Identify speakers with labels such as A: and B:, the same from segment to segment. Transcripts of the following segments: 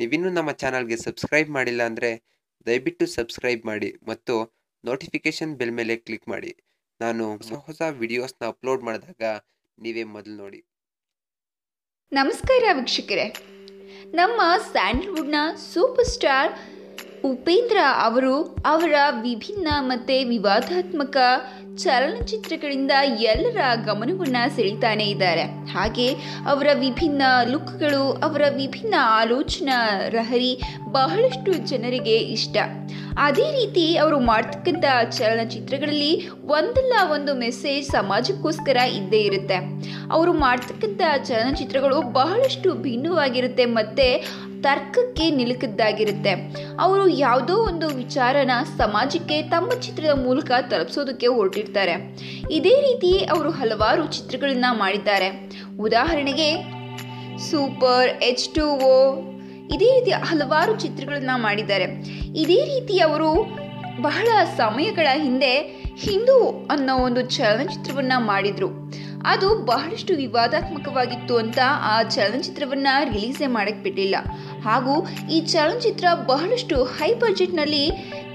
A: ನೀವಿನ್ನೂ ನಮ್ಮ ಚಾನಲ್ಗೆ ಸಬ್ಸ್ಕ್ರೈಬ್ ಮಾಡಿಲ್ಲ ಅಂದರೆ ದಯವಿಟ್ಟು ಸಬ್ಸ್ಕ್ರೈಬ್ ಮಾಡಿ ಮತ್ತು ನೋಟಿಫಿಕೇಷನ್ ಬೆಲ್ ಮೇಲೆ ಕ್ಲಿಕ್ ಮಾಡಿ. ನಾನು ಹೊಸ ಹೊಸ ವಿಡಿಯೋಸ್ನ ಅಪ್ಲೋಡ್ ಮಾಡಿದಾಗ ನೀವೇ ಮೊದಲು ನೋಡಿ.
B: ನಮಸ್ಕಾರ ವೀಕ್ಷಕರೇ. ನಮ್ಮ ಸ್ಯಾಂಡಲ್ವುಡ್ನ ಸೂಪರ್ ಸ್ಟಾರ್ ಉಪೇಂದ್ರ ಅವರು ಅವರ ವಿಭಿನ್ನ ಮತ್ತು ವಿವಾದಾತ್ಮಕ ಚಲನಚಿತ್ರಗಳಿಂದ ಎಲ್ಲರ ಗಮನವನ್ನು ಸೆಳೀತಾನೆ ಇದ್ದಾರೆ. ಹಾಗೆ ಅವರ ವಿಭಿನ್ನ ಲುಕ್ಗಳು, ಅವರ ವಿಭಿನ್ನ ಆಲೋಚನಾ ರಹರಿ ಬಹಳಷ್ಟು ಜನರಿಗೆ ಇಷ್ಟ. ಅದೇ ರೀತಿ ಅವರು ಮಾಡ್ತಕ್ಕಂಥ ಚಲನಚಿತ್ರಗಳಲ್ಲಿ ಒಂದಲ್ಲ ಒಂದು ಮೆಸೇಜ್ ಸಮಾಜಕ್ಕೋಸ್ಕರ ಇದ್ದೇ ಇರುತ್ತೆ. ಅವರು ಮಾಡ್ತಕ್ಕಂಥ ಚಲನಚಿತ್ರಗಳು ಬಹಳಷ್ಟು ಭಿನ್ನವಾಗಿರುತ್ತೆ ಮತ್ತು ತರ್ಕಕ್ಕೆ ನಿಲುಕದ್ದಾಗಿರುತ್ತೆ. ಅವರು ಯಾವುದೋ ಒಂದು ವಿಚಾರನ ಸಮಾಜಕ್ಕೆ ತಮ್ಮ ಚಿತ್ರದ ಮೂಲಕ ತಲುಪಿಸೋದಕ್ಕೆ ಹೊರಟಿರ್ತಾರೆ. ಇದೇ ರೀತಿ ಅವರು ಹಲವಾರು ಚಿತ್ರಗಳನ್ನ ಮಾಡಿದ್ದಾರೆ. ಉದಾಹರಣೆಗೆ, ಸೂಪರ್, ಎಚ್ ಟು ಓ ಇದೇ ರೀತಿ ಹಲವಾರು ಚಿತ್ರಗಳನ್ನ ಮಾಡಿದ್ದಾರೆ. ಇದೇ ರೀತಿ ಅವರು ಬಹಳ ಸಮಯಗಳ ಹಿಂದೆ ಹಿಂದೂ ಅನ್ನೋ ಒಂದು ಚಲನಚಿತ್ರವನ್ನ ಮಾಡಿದ್ರು. ಅದು ಬಹಳಷ್ಟು ವಿವಾದಾತ್ಮಕವಾಗಿತ್ತು ಅಂತ ಆ ಚಲನಚಿತ್ರವನ್ನ ರಿಲೀಸೇ ಮಾಡಕ್ಕೆ ಬಿಟ್ಟಿಲ್ಲ. ಹಾಗೂ ಈ ಚಲನಚಿತ್ರ ಬಹಳಷ್ಟು ಹೈ ಬಜೆಟ್ನಲ್ಲಿ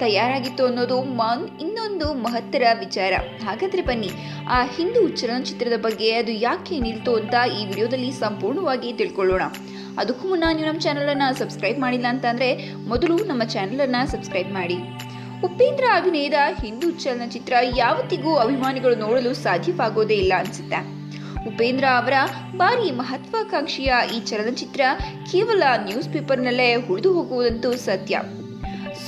B: ತಯಾರಾಗಿತ್ತು ಅನ್ನೋದು ಇನ್ನೊಂದು ಮಹತ್ತರ ವಿಚಾರ. ಹಾಗಾದ್ರೆ ಬನ್ನಿ, ಆ ಹಿಂದೂ ಚಲನಚಿತ್ರದ ಬಗ್ಗೆ ಅದು ಯಾಕೆ ನಿಲ್ತು ಅಂತ ಈ ವಿಡಿಯೋದಲ್ಲಿ ಸಂಪೂರ್ಣವಾಗಿ ತಿಳ್ಕೊಳ್ಳೋಣ. ಅದಕ್ಕೂ ಮುನ್ನ ನೀವು ನಮ್ಮ ಚಾನಲನ್ನು ಸಬ್ಸ್ಕ್ರೈಬ್ ಮಾಡಿಲ್ಲ ಅಂತಂದರೆ ಮೊದಲು ನಮ್ಮ ಚಾನಲನ್ನು ಸಬ್ಸ್ಕ್ರೈಬ್ ಮಾಡಿ. ಉಪೇಂದ್ರ ಅಭಿನಯದ ಹಿಂದೂ ಚಲನಚಿತ್ರ ಯಾವತ್ತಿಗೂ ಅಭಿಮಾನಿಗಳು ನೋಡಲು ಸಾಧ್ಯವಾಗೋದೇ ಇಲ್ಲ ಅನ್ಸುತ್ತೆ. ಉಪೇಂದ್ರ ಅವರ ಭಾರಿ ಮಹತ್ವಾಕಾಂಕ್ಷೆಯ ಈ ಚಲನಚಿತ್ರ ಕೇವಲ ನ್ಯೂಸ್ ಪೇಪರ್ನಲ್ಲೇ ಉಳಿದು ಹೋಗುವುದಂತೂ ಸತ್ಯ.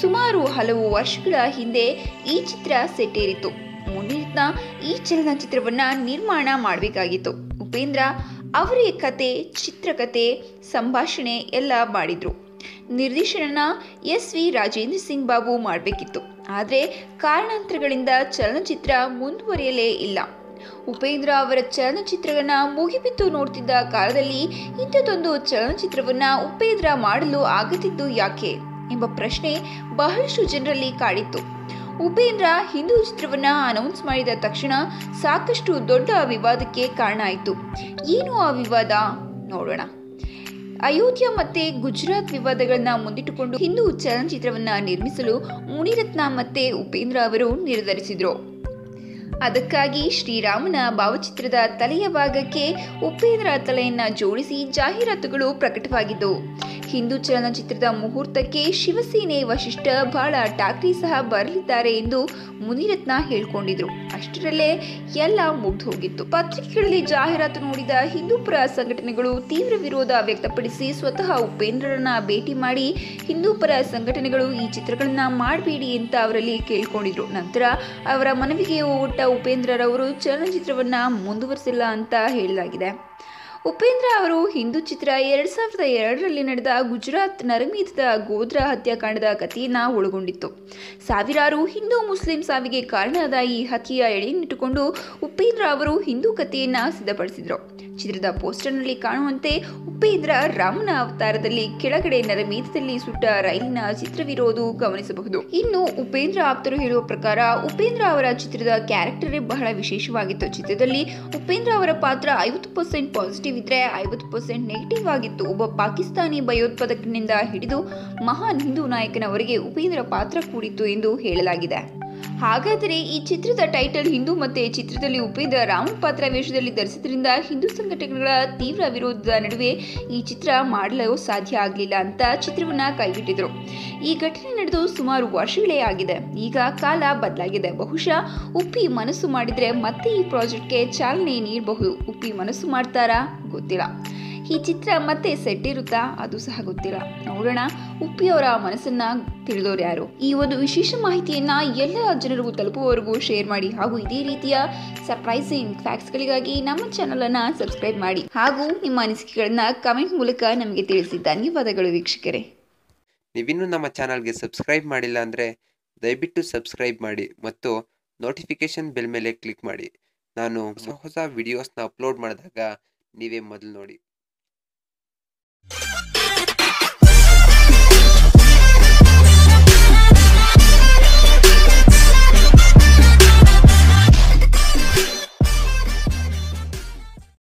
B: ಸುಮಾರು ಹಲವು ವರ್ಷಗಳ ಹಿಂದೆ ಈ ಚಿತ್ರ ಸೆಟ್ಟೇರಿತು ಮುನಿರತ್ನ ಈ ಚಲನಚಿತ್ರವನ್ನ ನಿರ್ಮಾಣ ಮಾಡಬೇಕಾಗಿತ್ತು. ಉಪೇಂದ್ರ ಅವರೇ ಕತೆ, ಚಿತ್ರಕತೆ, ಸಂಭಾಷಣೆ ಎಲ್ಲ ಮಾಡಿದ್ರು. ನಿರ್ದೇಶನ ಎಸ್ ವಿ ರಾಜೇಂದ್ರ ಸಿಂಗ್ ಬಾಬು ಮಾಡಬೇಕಿತ್ತು. ಆದರೆ ಕಾರಣಾಂತರಗಳಿಂದ ಚಲನಚಿತ್ರ ಮುಂದುವರಿಯಲೇ ಇಲ್ಲ. ಉಪೇಂದ್ರ ಅವರ ಚಲನಚಿತ್ರವನ್ನ ಮುಗಿಬಿದ್ದು ನೋಡ್ತಿದ್ದ ಕಾಲದಲ್ಲಿ ಇಂಥದ್ದೊಂದು ಚಲನಚಿತ್ರವನ್ನ ಉಪೇಂದ್ರ ಮಾಡಲು ಆಗದಿದ್ದು ಯಾಕೆ ಎಂಬ ಪ್ರಶ್ನೆ ಬಹಳಷ್ಟು ಜನರಲ್ಲಿ ಕಾಡಿತ್ತು. ಉಪೇಂದ್ರ ಹಿಂದೂ ಚಿತ್ರವನ್ನ ಅನೌನ್ಸ್ ಮಾಡಿದ ತಕ್ಷಣ ಸಾಕಷ್ಟು ದೊಡ್ಡ ವಿವಾದಕ್ಕೆ ಕಾರಣ ಆಯಿತು. ಏನು ಆ ವಿವಾದ? ನೋಡೋಣ. ಅಯೋಧ್ಯ ಮತ್ತೆ ಗುಜರಾತ್ ವಿವಾದಗಳನ್ನ ಮುಂದಿಟ್ಟುಕೊಂಡು ಹಿಂದೂ ಚಲನಚಿತ್ರವನ್ನ ನಿರ್ಮಿಸಲು ಮುನಿರತ್ನ ಮತ್ತೆ ಉಪೇಂದ್ರ ಅವರು ನಿರ್ಧರಿಸಿದ್ರು. ಅದಕ್ಕಾಗಿ ಶ್ರೀರಾಮನ ಭಾವಚಿತ್ರದ ತಲೆಯ ಭಾಗಕ್ಕೆ ಉಪೇಂದ್ರ ತಲೆಯನ್ನ ಜೋಡಿಸಿ ಜಾಹೀರಾತುಗಳು ಪ್ರಕಟವಾಗಿದ್ದವು ಹಿಂದೂ ಚಲನಚಿತ್ರದ ಮುಹೂರ್ತಕ್ಕೆ ಶಿವಸೇನೆ ವಶಿಷ್ಠ ಬಾಳ ಠಾಕ್ರೆ ಸಹ ಬರಲಿದ್ದಾರೆ ಎಂದು ಮುನಿರತ್ನ ಹೇಳ್ಕೊಂಡಿದ್ರು. ಅಷ್ಟರಲ್ಲೇ ಎಲ್ಲ ಮುಗ್ದು ಹೋಗಿತ್ತು. ಪತ್ರಿಕೆಗಳಲ್ಲಿ ಜಾಹೀರಾತು ನೋಡಿದ ಹಿಂದೂಪರ ಸಂಘಟನೆಗಳು ತೀವ್ರ ವಿರೋಧ ವ್ಯಕ್ತಪಡಿಸಿ ಸ್ವತಃ ಉಪೇಂದ್ರರನ್ನ ಭೇಟಿ ಮಾಡಿ, ಹಿಂದೂಪರ ಸಂಘಟನೆಗಳು ಈ ಚಿತ್ರಗಳನ್ನ ಮಾಡಬೇಡಿ ಅಂತ ಅವರಲ್ಲಿ ಕೇಳ್ಕೊಂಡಿದ್ರು. ನಂತರ ಅವರ ಮನವಿಗೆ ಒಟ್ಟ ಉಪೇಂದ್ರರವರು ಚಲನಚಿತ್ರವನ್ನ ಮುಂದುವರಿಸಿಲ್ಲ ಅಂತ ಹೇಳಲಾಗಿದೆ. ಉಪೇಂದ್ರ ಅವರು ಹಿಂದೂ ಚಿತ್ರ ಎರಡು ಸಾವಿರದ ಎರಡರಲ್ಲಿ ನಡೆದ ಗುಜರಾತ್ ನರಮೀತದ ಗೋಧ್ರಾ ಹತ್ಯಾಕಾಂಡದ ಕಥೆಯನ್ನು ಒಳಗೊಂಡಿತ್ತು. ಸಾವಿರಾರು ಹಿಂದೂ ಮುಸ್ಲಿಂ ಸಾವಿಗೆ ಕಾರಣದ ಈ ಹತ್ಯೆಯ ಎಳೆಯನ್ನಿಟ್ಟುಕೊಂಡು ಉಪೇಂದ್ರ ಅವರು ಹಿಂದೂ ಕಥೆಯನ್ನ ಸಿದ್ಧಪಡಿಸಿದ್ರು. ಚಿತ್ರದ ಪೋಸ್ಟರ್ನಲ್ಲಿ ಕಾಣುವಂತೆ ಉಪೇಂದ್ರ ರಾಮನ ಅವತಾರದಲ್ಲಿ ಕೆಳಗಡೆ ನರಮೇಧದಲ್ಲಿ ಸುಟ್ಟ ರೈಲಿನ ಚಿತ್ರವಿರೋದು ಗಮನಿಸಬಹುದು. ಇನ್ನು ಉಪೇಂದ್ರ ಆಪ್ತರು ಹೇಳುವ ಪ್ರಕಾರ ಉಪೇಂದ್ರ ಅವರ ಚಿತ್ರದ ಕ್ಯಾರೆಕ್ಟರೇ ಬಹಳ ವಿಶೇಷವಾಗಿತ್ತು. ಚಿತ್ರದಲ್ಲಿ ಉಪೇಂದ್ರ ಅವರ ಪಾತ್ರ ಐವತ್ತು ಪರ್ಸೆಂಟ್ ಪಾಸಿಟಿವ್ ಇದ್ರೆ ಐವತ್ತು ಪರ್ಸೆಂಟ್ ನೆಗೆಟಿವ್ ಆಗಿತ್ತು. ಒಬ್ಬ ಪಾಕಿಸ್ತಾನಿ ಭಯೋತ್ಪಾದಕನಿಂದ ಹಿಡಿದು ಮಹಾನ್ ಹಿಂದೂ ನಾಯಕನವರಿಗೆ ಉಪೇಂದ್ರ ಪಾತ್ರ ಕೂಡಿತ್ತು ಎಂದು ಹೇಳಲಾಗಿದೆ. ಹಾಗಾದರೆ ಈ ಚಿತ್ರದ ಟೈಟಲ್ ಹಿಂದೂ ಮತ್ತೆ ಚಿತ್ರದಲ್ಲಿ ಉಪೇಂದ್ರ ರಾಮ ಪಾತ್ರ ವೇಷದಲ್ಲಿ ಧರಿಸಿದ್ರಿಂದ ಹಿಂದೂ ಸಂಘಟನೆಗಳ ತೀವ್ರ ವಿರೋಧದ ನಡುವೆ ಈ ಚಿತ್ರ ಮಾಡಲು ಸಾಧ್ಯ ಆಗಲಿಲ್ಲ ಅಂತ ಚಿತ್ರವನ್ನ ಕೈಬಿಟ್ಟಿದ್ರು. ಈ ಘಟನೆ ನಡೆದು ಸುಮಾರು ವರ್ಷಗಳೇ ಆಗಿದೆ. ಈಗ ಕಾಲ ಬದಲಾಗಿದೆ. ಬಹುಶಃ ಉಪ್ಪಿ ಮನಸ್ಸು ಮಾಡಿದ್ರೆ ಮತ್ತೆ ಈ ಪ್ರಾಜೆಕ್ಟ್ಗೆ ಚಾಲನೆ ನೀಡಬಹುದು. ಉಪ್ಪಿ ಮನಸ್ಸು ಮಾಡ್ತಾರಾ? ಗೊತ್ತಿಲ್ಲ. ಈ ಚಿತ್ರ ಮತ್ತೆ ಸೆಟ್ಟಿರುತ್ತಾ? ಅದು ಸಹ ಗೊತ್ತಿಲ್ಲ. ನೋಡೋಣ. ಉಪ್ಪಿಯವರ ಮನಸ್ಸನ್ನ ತಿಳಿದೋರು ಯಾರು? ಈ ಒಂದು ವಿಶೇಷ ಮಾಹಿತಿಯನ್ನ ಎಲ್ಲ ಜನರಿಗೂ ತಲುಪುವವರೆಗೂ ಶೇರ್ ಮಾಡಿ ಹಾಗೂ ಇದೇ ರೀತಿಯ ಸರ್ಪ್ರೈಸಿಂಗ್ ಫ್ಯಾಕ್ಟ್ಸ್ಗಳಿಗಾಗಿ ನಮ್ಮ ಚಾನಲ್ ಅನ್ನ ಸಬ್ಸ್ಕ್ರೈಬ್ ಮಾಡಿ ಹಾಗೂ ನಿಮ್ಮ ಅನಿಸಿಕೆಗಳನ್ನ ಕಮೆಂಟ್ ಮೂಲಕ ನಮಗೆ ತಿಳಿಸಿ ಧನ್ಯವಾದಗಳು ವೀಕ್ಷಕರೇ.
A: ನೀವಿನ್ನೂ ನಮ್ಮ ಚಾನಲ್ಗೆ ಸಬ್ಸ್ಕ್ರೈಬ್ ಮಾಡಿಲ್ಲ ಅಂದರೆ ದಯವಿಟ್ಟು ಸಬ್ಸ್ಕ್ರೈಬ್ ಮಾಡಿ ಮತ್ತು ನೋಟಿಫಿಕೇಷನ್ ಬೆಲ್ ಮೇಲೆ ಕ್ಲಿಕ್ ಮಾಡಿ. ನಾನು ಹೊಸ ಹೊಸ ವಿಡಿಯೋಸ್ನ ಅಪ್ಲೋಡ್ ಮಾಡಿದಾಗ ನೀವೇ ಮೊದಲು ನೋಡಿ.